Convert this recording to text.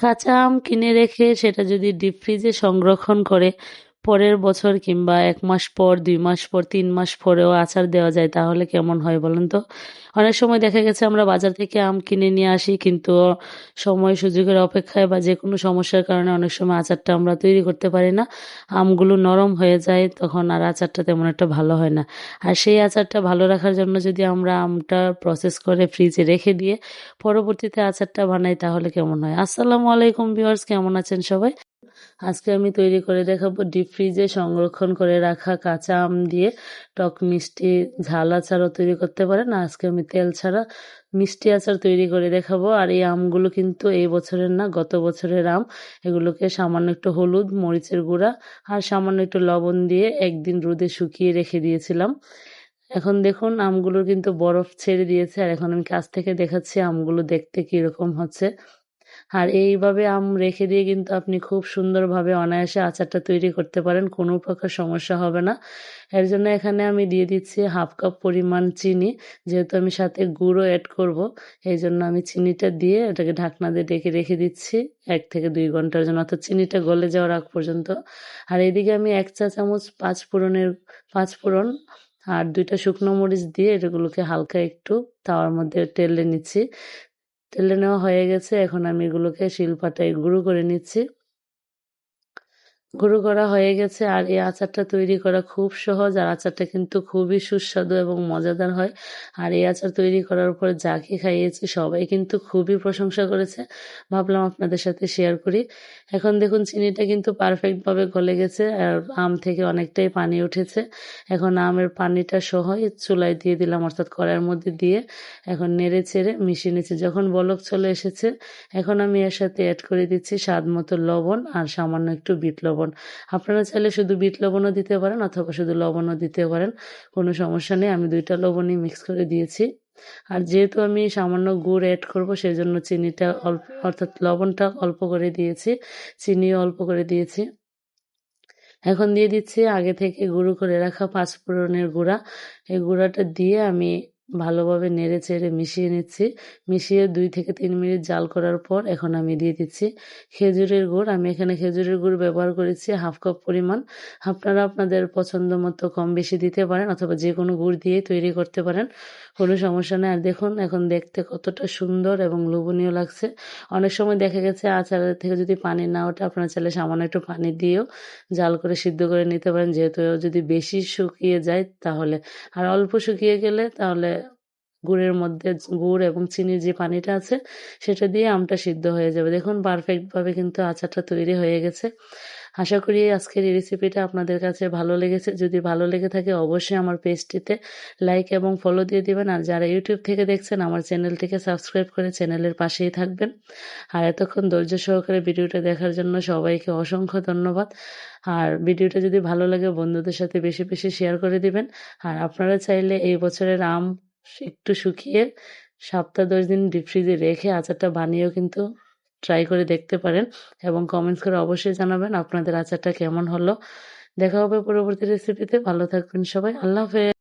কাঁচা আম কিনে রেখে সেটা যদি ডিপ ফ্রিজে সংরক্ষণ করে পরের বছর কিংবা এক মাস পর, দুই মাস পর, তিন মাস পরেও আচার দেওয়া যায়, তাহলে কেমন হয় বলুন তো? অনেক সময় দেখা গেছে আমরা বাজার থেকে আম কিনে নিয়ে আসি, কিন্তু সময় সুযোগের অপেক্ষায় বা যে কোনো সমস্যার কারণে অনেক সময় আচারটা আমরা তৈরি করতে পারি না। আমগুলো নরম হয়ে যায়, তখন আর আচারটা তেমন একটা ভালো হয় না। আর সেই আচারটা ভালো রাখার জন্য যদি আমরা আমটা প্রসেস করে ফ্রিজে রেখে দিয়ে পরবর্তীতে আচারটা বানাই, তাহলে কেমন হয়? আসসালামু আলাইকুম ভিউয়ার্স কেমন আছেন সবাই? আজকে আমি তৈরি করে দেখাবো ডিপ ফ্রিজে সংরক্ষণ করে রাখা কাঁচা আম দিয়ে টক মিষ্টি ঝাল আচারও তৈরি করতে পারেন। আজকে আমি তেল ছাড়া মিষ্টি আচার তৈরি করে দেখাবো। আর এই আমগুলো কিন্তু এই বছরের না, গত বছরের আম। এগুলোকে সামান্য একটু হলুদ, মরিচের গুঁড়া আর সামান্য একটু লবণ দিয়ে একদিন রোদে শুকিয়ে রেখে দিয়েছিলাম। এখন দেখুন আমগুলোর কিন্তু বরফ ছেড়ে দিয়েছে। আর এখন আমি কাছ থেকে দেখাচ্ছি আমগুলো দেখতে কীরকম হচ্ছে। আর এইভাবে আম রেখে দিয়ে কিন্তু আপনি খুব সুন্দরভাবে অনায়াসে আচারটা তৈরি করতে পারেন, কোনো প্রকার সমস্যা হবে না। এর জন্য এখানে আমি দিয়ে দিচ্ছি হাফ কাপ পরিমাণ চিনি, যেহেতু আমি সাথে গুঁড়ো অ্যাড করব, এই জন্য আমি চিনিটা দিয়ে এটাকে ঢাকনা দিয়ে ডেকে রেখে দিচ্ছি এক থেকে দুই ঘণ্টার জন্য, অর্থাৎ চিনিটা গলে যাওয়ার আগ পর্যন্ত। আর এইদিকে আমি এক চা চামচ পাঁচ ফোড়নের, পাঁচ ফোড়ন আর দুইটা শুকনো মরিচ দিয়ে এগুলোকে হালকা একটু তাওয়ার মধ্যে টেলে নিচ্ছি। তেলে নেওয়া হয়ে গেছে এখন আমি এগুলোকে শিলপাটায় গুঁড়ো করে নিচ্ছি। গুঁড়ো করা হয়ে গেছে আর এই আচারটা তৈরি করা খুব সহজ আর আচারটা কিন্তু খুবই সুস্বাদু এবং মজাদার হয়। আর এই আচার তৈরি করার পর যাকে খাইয়েছি সবাই কিন্তু খুবই প্রশংসা করেছে। ভাবলাম আপনাদের সাথে শেয়ার করি। এখন দেখুন, চিনিটা কিন্তু পারফেক্টভাবে গলে গেছে আর আম থেকে অনেকটাই পানি উঠেছে। এখন আমের পানিটা সহই চুলায় দিয়ে দিলাম, অর্থাৎ কড়াইয়ের মধ্যে দিয়ে। এখন নেড়ে চেড়ে মিশিয়ে নিচ্ছি। যখন বলক চলে এসেছে, এখন আমি এর সাথে অ্যাড করে দিচ্ছি স্বাদ মতো লবণ আর সামান্য একটু বিট লবণ। লবণ। আপনারা চাইলে শুধু বিট লবণও দিতে পারেন অথবা শুধু লবণও দিতে পারেন, কোনো সমস্যা নেই। আমি দুইটা লবণই মিক্স করে দিয়েছি। আর যেহেতু আমি সামান্য গুড় অ্যাড করব সেই জন্য চিনিটা অল্প, অর্থাৎ লবণটা অল্প করে দিয়েছি, চিনিও অল্প করে দিয়েছি। এখন দিয়ে দিচ্ছি আগে থেকে গুঁড়ো করে রাখা পাঁচ পাঁচফোড়নের গুঁড়া। এই গুঁড়াটা দিয়ে আমি ভালোভাবে নেড়ে চেড়ে মিশিয়ে নিচ্ছি। মিশিয়ে দুই থেকে তিন মিনিট জাল করার পর এখন আমি দিয়ে দিচ্ছি খেজুরের গুড়। আমি এখানে খেজুরের গুড় ব্যবহার করেছি হাফ কাপ পরিমাণ। আপনারা আপনাদের পছন্দ মতো কম বেশি দিতে পারেন অথবা যে কোনো গুড় দিয়ে তৈরি করতে পারেন। কোনো সমস্যা নেই। আর দেখুন, এখন দেখতে কতটা সুন্দর এবং লোভনীয় লাগছে। অনেক সময় দেখা গেছে আচারের থেকে যদি পানি না ওঠে, আপনারা চাইলে সামান্য একটু পানি দিয়েও জাল করে সিদ্ধ করে নিতে পারেন। যেহেতু যদি বেশি শুকিয়ে যায় তাহলে, আর অল্প শুকিয়ে গেলে তাহলে গুড়ের মধ্যে গুড় এবং চিনির যে পানিটা আছে, সেটা দিয়ে আমটা সিদ্ধ হয়ে যাবে। দেখুন পারফেক্টভাবে কিন্তু আচারটা তৈরি হয়ে গেছে। আশা করি আজকের এই রেসিপিটা আপনাদের কাছে ভালো লেগেছে। যদি ভালো লেগে থাকে, অবশ্যই আমার পেজটিতে লাইক এবং ফলো দিয়ে দিবেন। আর যারা ইউটিউব থেকে দেখছেন, আমার চ্যানেলটিকে সাবস্ক্রাইব করে চ্যানেলের পাশেই থাকবেন। আর এতক্ষণ ধৈর্য সহকারে ভিডিওটা দেখার জন্য সবাইকে অসংখ্য ধন্যবাদ। আর ভিডিওটা যদি ভালো লাগে, বন্ধুদের সাথে বেশি বেশি শেয়ার করে দিবেন। আর আপনারা চাইলে এই বছরের আম একটু শুকিয়ে সপ্তাহ দশ দিন ডিপ ফ্রিজে রেখে আচারটা বানিয়েও কিন্তু ট্রাই করে দেখতে পারেন এবং কমেন্টস করে অবশ্যই জানাবেন আপনাদের আচারটা কেমন হলো। দেখা হবে পরবর্তী রেসিপিতে ভালো থাকবেন সবাই। আল্লাহ হাফেজ।